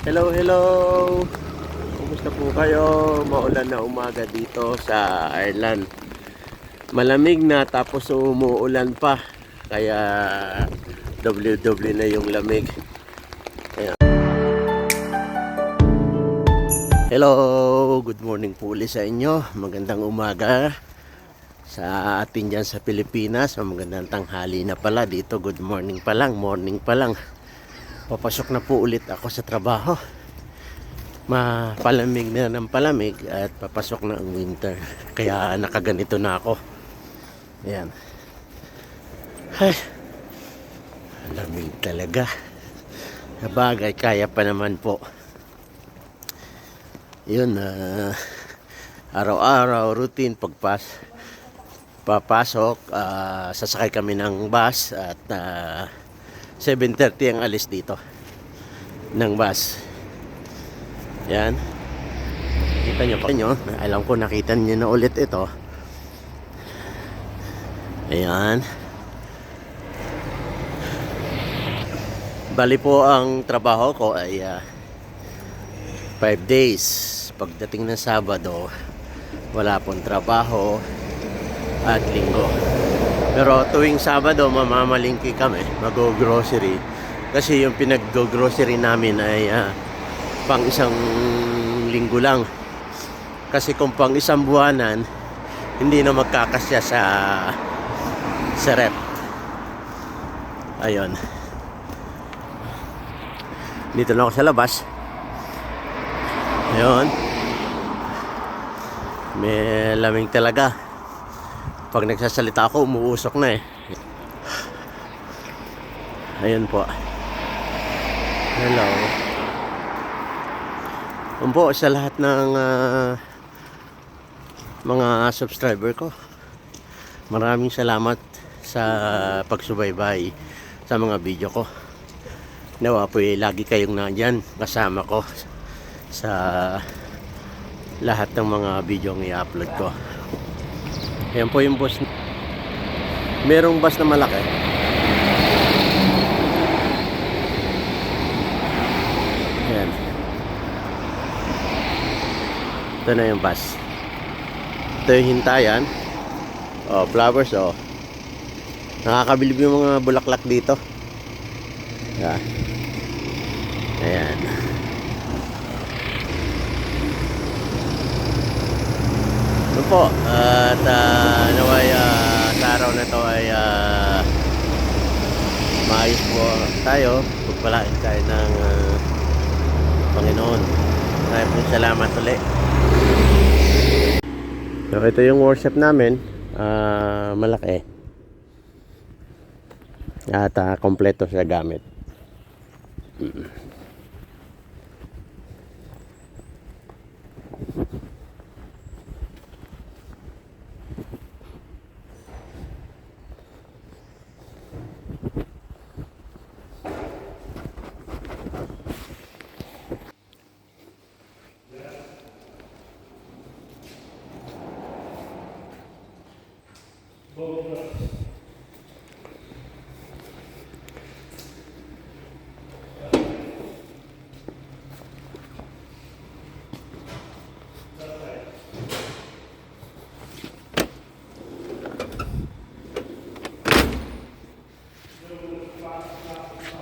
Hello, hello! Kumusta po kayo? Maulan na umaga dito sa Ireland. Malamig na tapos umuulan pa. Kaya doble-doble na yung lamig. Ayan. Hello! Good morning po ulit sa inyo. Magandang umaga sa atin dyan sa Pilipinas. Magandang tanghali na pala dito. Good morning pa lang. Morning pa lang. Papasok na po ulit ako sa trabaho. Mapalamig na ng palamig at papasok na ang winter. Kaya nakaganito na ako. Ayan. Ay, lamig talaga. Sabagay, kaya pa naman po. Yun, ah, araw-araw, routine, pagpas, papasok, ah, sasakay kami ng bus at ah, 7.30 ang alis dito ng bus. Yan. Kita nyo pa nyo. Alam ko nakita nyo na ulit ito. Ayan. Bali po ang trabaho ko ay 5 days. Pagdating ng Sabado, wala pong trabaho at linggo. Pero tuwing Sabado, mamamalingki kami, mag-grocery. Kasi yung pinag-grocery namin ay ah, pang isang linggo lang. Kasi kung pang isang buwanan, hindi na magkakasya sa sa rep. Ayun. Dito na ako sa labas. Ayun. May lamig talaga. Pag nagsasalita ako, umuusok na eh. Ayun po. Hello. Yun po sa lahat ng ah, mga subscriber ko. Maraming salamat sa pagsubaybay sa mga video ko. Nawa po eh, lagi kayong nandyan kasama ko sa lahat ng mga video ng i-upload ko. Ayan po yung bus. Merong bus na malaki. Ayan. Ito na yung bus. Ito yung hintayan. Oh, flowers oh. Nakakabilib yung mga bulaklak dito. Ayan. Ayan. Ano po? At uh, naway ah, sa araw na to ay ah, maayos po tayo. Pagpalain tayo ng ah, Panginoon. Maraming pong salamat ulit. So ito yung worship namin. ah, malaki. At ah, kompleto sa gamit.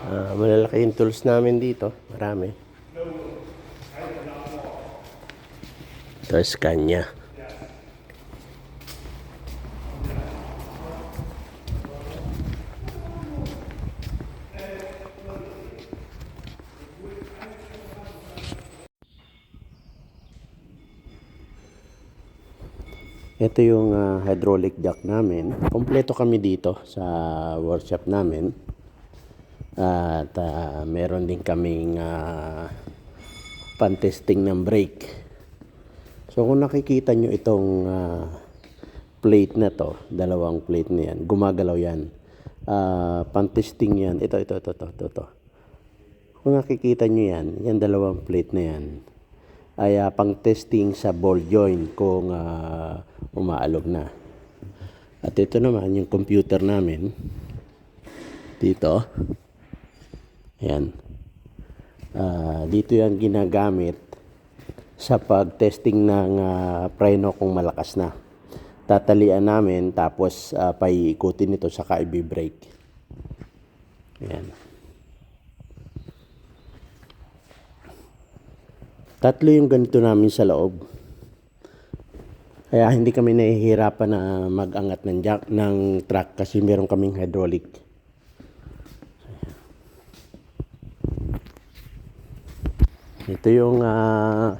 Ah, malalaki yung tools namin dito. Marami. Tapos kanya. Ito yung ah, hydraulic jack namin. Kompleto kami dito sa workshop namin. At ah, meron din kaming uh, pan-testing ng brake. So kung nakikita nyo itong ah, plate na to, dalawang plate na yan, gumagalaw yan. Ah, pan-testing yan. Ito, ito, ito, ito, ito, ito. Kung nakikita nyo yan, yan dalawang plate na yan ay ah, pang-testing sa ball joint kung ah, umaalog na. At ito naman yung computer namin dito. Ayan. Ah, dito yan ginagamit sa pag-testing ng ah, preno kung malakas na. Tatalian namin tapos uh, paiikutin ito saka i-brake. Ayan. Tatlo yung ganito namin sa loob. Kaya hindi kami nahihirapan na mag-angat ng, jack, ng truck kasi meron kaming hydraulic. Ito yung ah,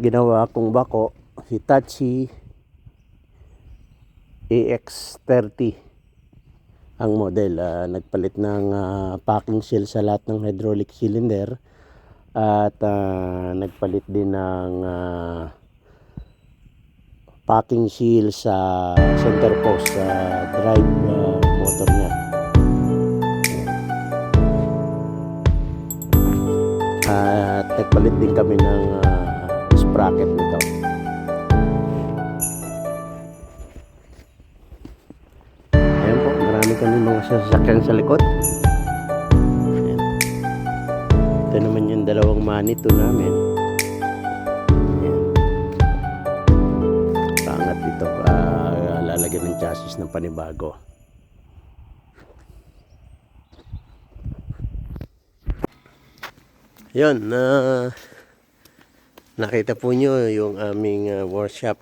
ginawa kong bako, Hitachi AX30 ang model. Ah, nagpalit ng ah, packing seal sa lahat ng hydraulic cylinder at ah, nagpalit din ng ah, packing seal sa center post sa drive ah, motor At nagpalit din kami ng ah, sprocket nito. Ayan po, marami kami mga sasakyan sa likod. Ayan. Ito naman yung dalawang manito namin. Ayan. Pangat ito, ah, lalagyan ng chassis ng panibago. Yun, na nakita po nyo yung aming ah, workshop.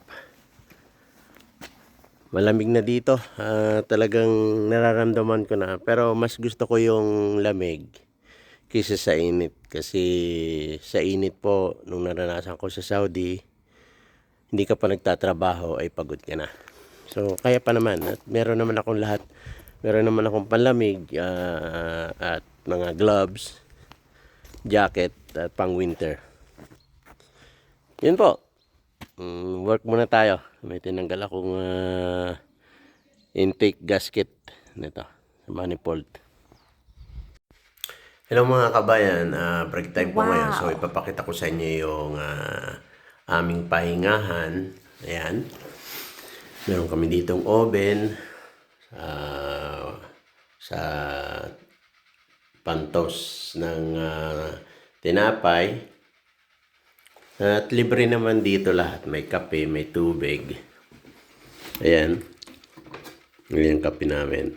Malamig na dito. Ah, talagang nararamdaman ko na. Pero mas gusto ko yung lamig kaysa sa init. Kasi sa init po, nung naranasan ko sa Saudi, hindi ka pa nagtatrabaho ay pagod ka na. So, kaya pa naman. At meron naman akong lahat. Meron naman akong panlamig ah, at mga gloves, jacket at pang winter. Yun po. Mm, work muna tayo. May tinanggal akong ah, intake gasket nito sa manifold. Hello mga kabayan, Ah, break time po Wow. ngayon. So ipapakita ko sa inyo yung ah, aming pahingahan. Ayan. Meron kami ditong oven ah, sa pantos ng ah, tinapay. At libre naman dito lahat. May kape, may tubig. Ayan. Ayan kape namin.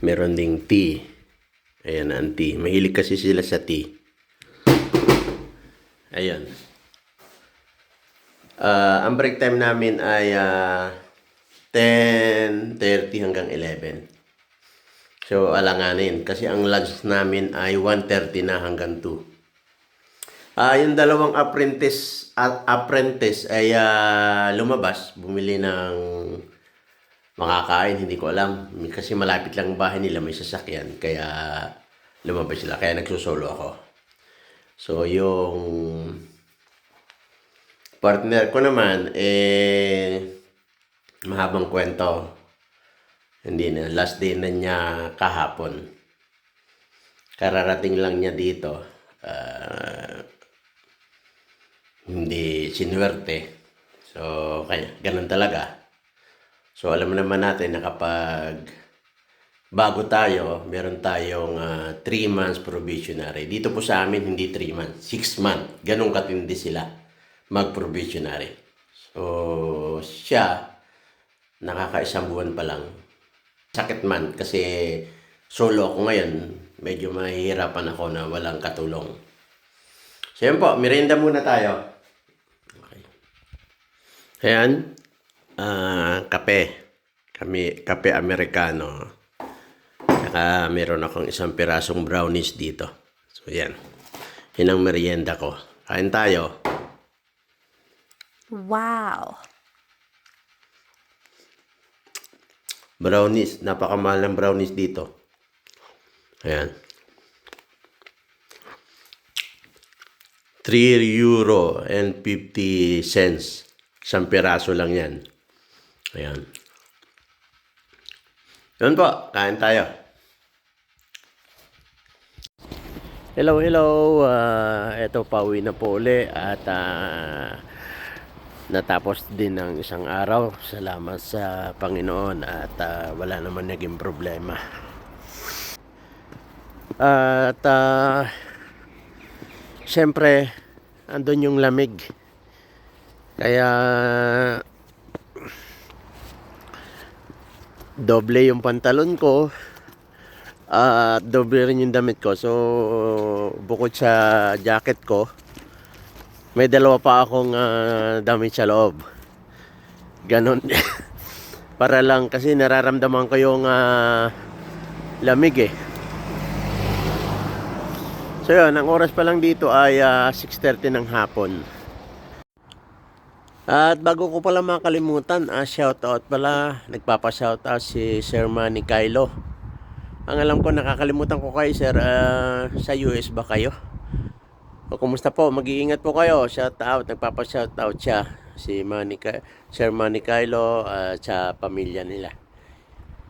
Meron ding tea. Ayan ang tea. Mahilig kasi sila sa tea. Ayan. Ah, ang break time namin ay ah, 10.30 hanggang 11. So, alanganin. Kasi ang lunch namin ay 1.30 na hanggang 2. Ah, yung dalawang apprentice at apprentice ay ah, lumabas, bumili ng makakain, hindi ko alam. Kasi malapit lang ang bahay nila, may sasakyan. Kaya lumabas sila. Kaya nagsusolo ako. So, yung partner ko naman, eh, mahabang kwento. Hindi na. Last day na niya kahapon. Kararating lang niya dito. Ah, hindi sinuwerte. So, kaya, ganun talaga. So, alam naman natin na kapag bago tayo, meron tayong 3 months probationary. Dito po sa amin, hindi 3 months, 6 months. Ganun katindi sila mag-probationary. So, siya, nakakaisang buwan pa lang. Sakit man kasi solo ako ngayon. Medyo mahihirapan ako na walang katulong. So, yun po, merienda muna tayo. Okay. Ayan, ah, kape. Kami, kape Amerikano. Saka meron akong isang pirasong brownies dito. So, yan. Yan ang merienda ko. Kain tayo. Wow. Brownies. Napakamahal ng brownies dito. Ayan. 3 euro and 50 cents. Isang piraso lang yan. Ayan. Yun po. Kain tayo. Hello, hello. Ah, eto, pauwi na po uli at ah, natapos din ng isang araw. Salamat sa Panginoon at ah, wala naman naging problema. At ah, syempre, andun yung lamig. Kaya doble yung pantalon ko at doble rin yung damit ko. So, bukod sa jacket ko, may dalawa pa akong ah, damit sa loob. Ganon. Para lang kasi nararamdaman ko yung ah, lamig eh. So yun, ang oras pa lang dito ay ah, 6.30 ng hapon. At bago ko pala makalimutan, ah, shoutout pala, nagpapa-shoutout si Sir Manny Kylo. Ang alam ko, nakakalimutan ko kayo, Sir, ah, sa US ba kayo? O kumusta po? Mag-iingat po kayo. Shout out, nagpapa-shout out siya si Manny Sir Manny Kylo at sa pamilya nila.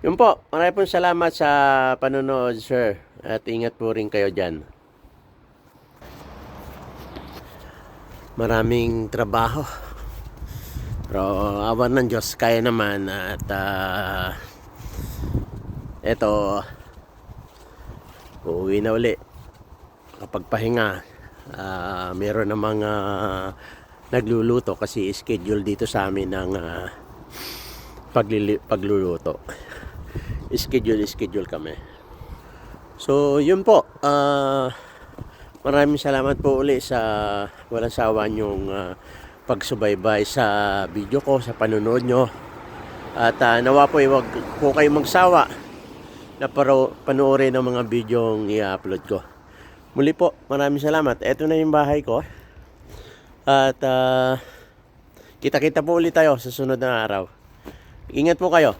Yun po, maraming salamat sa panonood, sir. At ingat po rin kayo dyan. Maraming trabaho. Pero awan ng Diyos, kaya naman. At ah, eto, uuwi na uli. Kapag pahinga, ah, meron na mga nagluluto kasi schedule dito sa amin ng paglili- pagluluto. Schedule, schedule kami. So, yun po. Ah, maraming salamat po uli sa walang sawa yung pagsubaybay sa video ko, sa panonood nyo. At ah, nawa po, wag po kayo magsawa na paro, panoorin ang mga video i-upload ko. Muli po, maraming salamat. Ito na yung bahay ko. At ah, kita-kita po ulit tayo sa sunod na araw. Ingat po kayo.